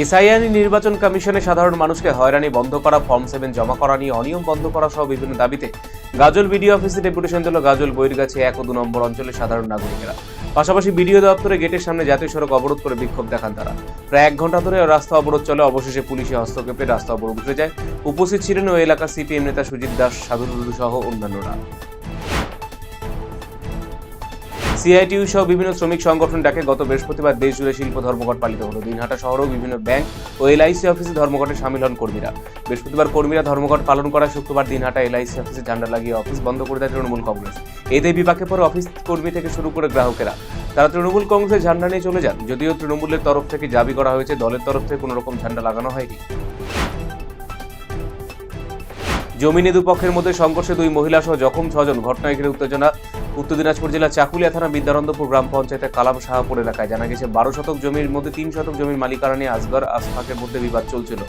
SIR নির্বাচন কমিশনে সাধারণ মানুষকে হয়রানি, বন্ধ করা, ফর্ম সেভেন জমা করা নিয়ে অনিয়ম বন্ধ করা সহ বিভিন্ন দাবিতে গাজল বিডিও অফিসে ডেপুটেশন দিল গাজল বৈরগাছি এক ও দু নম্বর অঞ্চলের সাধারণ নাগরিকেরা। পাশাপাশি বিডিও দপ্তরে গেটের সামনে জাতীয় সড়ক অবরোধ করে বিক্ষোভ দেখান তারা। প্রায় এক ঘণ্টা ধরে রাস্তা অবরোধ চলে, অবশেষে পুলিশি হস্তক্ষেপে রাস্তা অবরোধ উঠে যায়। উপস্থিত ছিলেন ওই এলাকার সিপিএম নেতা সুজিত দাস, সাধু সহ অন্যান্যরা। সিআইটিইউ সহ বিভিন্ন শ্রমিক সংগঠন ডাকে গত বৃহস্পতিবার দেশ জুড়ে শিল্প ধর্মঘট পালিত হলো। দিনহাটা শহরেও বিভিন্ন ব্যাংক ও এলআইসি অফিসে ধর্মঘটে সামিল হন কর্মীরা। বৃহস্পতিবার কর্মীরা ধর্মঘট পালন করা শুক্রবার দিনহাটা এলআইসি অফিসে ঝান্ডা লাগিয়ে অফিস বন্ধ করে দেয় তৃণমূল কংগ্রেস। এতে বিপাকে পরে অফিস কর্মী থেকে শুরু করে গ্রাহকেরা। তারা তৃণমূল কংগ্রেসের ঝান্ডা নিয়ে চলে যান, যদিও তৃণমূলের তরফ থেকে দাবি করা হয়েছে, দলের তরফ থেকে কোনো রকম ঝান্ডা লাগানো হয়নি। জমিনে দুপক্ষের মধ্যে সংঘর্ষে দুই মহিলা সহ জখম ছজন। ঘটনায় ঘিরে উত্তেজনা। উত্তর দিনাজপুর জেলা চাকুলিয়া থানা বিদ্যানন্দপুর গ্রাম পঞ্চায়েতের কালাম শাহপুর এলাকায় জানা গেছে, বারো শতক জমির মধ্যে তিন শতক জমির মালিকানা নিয়ে আসগর আসফাকের মধ্যে বিবাদ চলছিল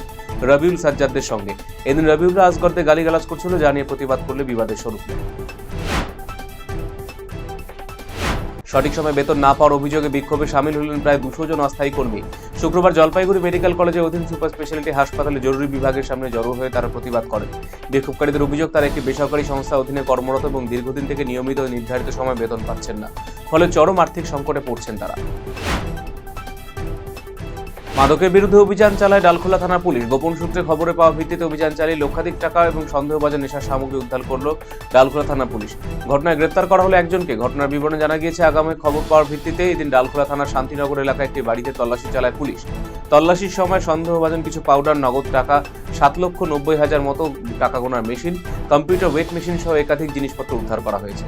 রবিউল সাজ্জাদদের সঙ্গে। এদিন রবিউলরা আসগরদের গালিগালাজ করছিল যা নিয়ে প্রতিবাদ করলে বিবাদের স্বরূপ সঠিক সময় বেতন না পাওয়ার অভিযোগে বিক্ষোভে সামিল হলেন প্রায় দুশো জন অস্থায়ী কর্মী। শুক্রবার জলপাইগুড়ি মেডিকেল কলেজের অধীন সুপার স্পেশালিটি হাসপাতালে জরুরি বিভাগের সামনে জড়ো হয়ে তারা প্রতিবাদ করেন। বিক্ষোভকারীদের অভিযোগ, তারা একটি বেসরকারি সংস্থা অধীনে কর্মরত এবং দীর্ঘদিন থেকে নিয়মিত নির্ধারিত সময় বেতন পাচ্ছেন না। ফলে চরম আর্থিক সংকটে পড়ছেন তারা। মাদকের বিরুদ্ধে অভিযান চালায় ডালখোলা থানা পুলিশ। গোপন সূত্রে খবরে পাওয়া ভিত্তিতে অভিযান চালিয়ে লক্ষাধিক টাকা এবং সন্দেহবাজার নেশার সামগ্রী উদ্ধার করল ডালখোলা থানা পুলিশ। ঘটনায় গ্রেপ্তার করা হলো একজনকে। ঘটনার বিবরণে জানা গিয়েছে, আগামী খবর পাওয়ার ভিত্তিতে এদিন ডালখোলা থানার শান্তিনগর এলাকায় একটি বাড়িতে তল্লাশি চালায় পুলিশ। তল্লাশির সময় সন্দেহভাজন কিছু পাউডার, নগদ টাকা, সাত লক্ষ নব্বই হাজার মতো টাকা গোনার মেশিন, কম্পিউটার, ওয়েট মেশিন সহ একাধিক জিনিসপত্র উদ্ধার করা হয়েছে।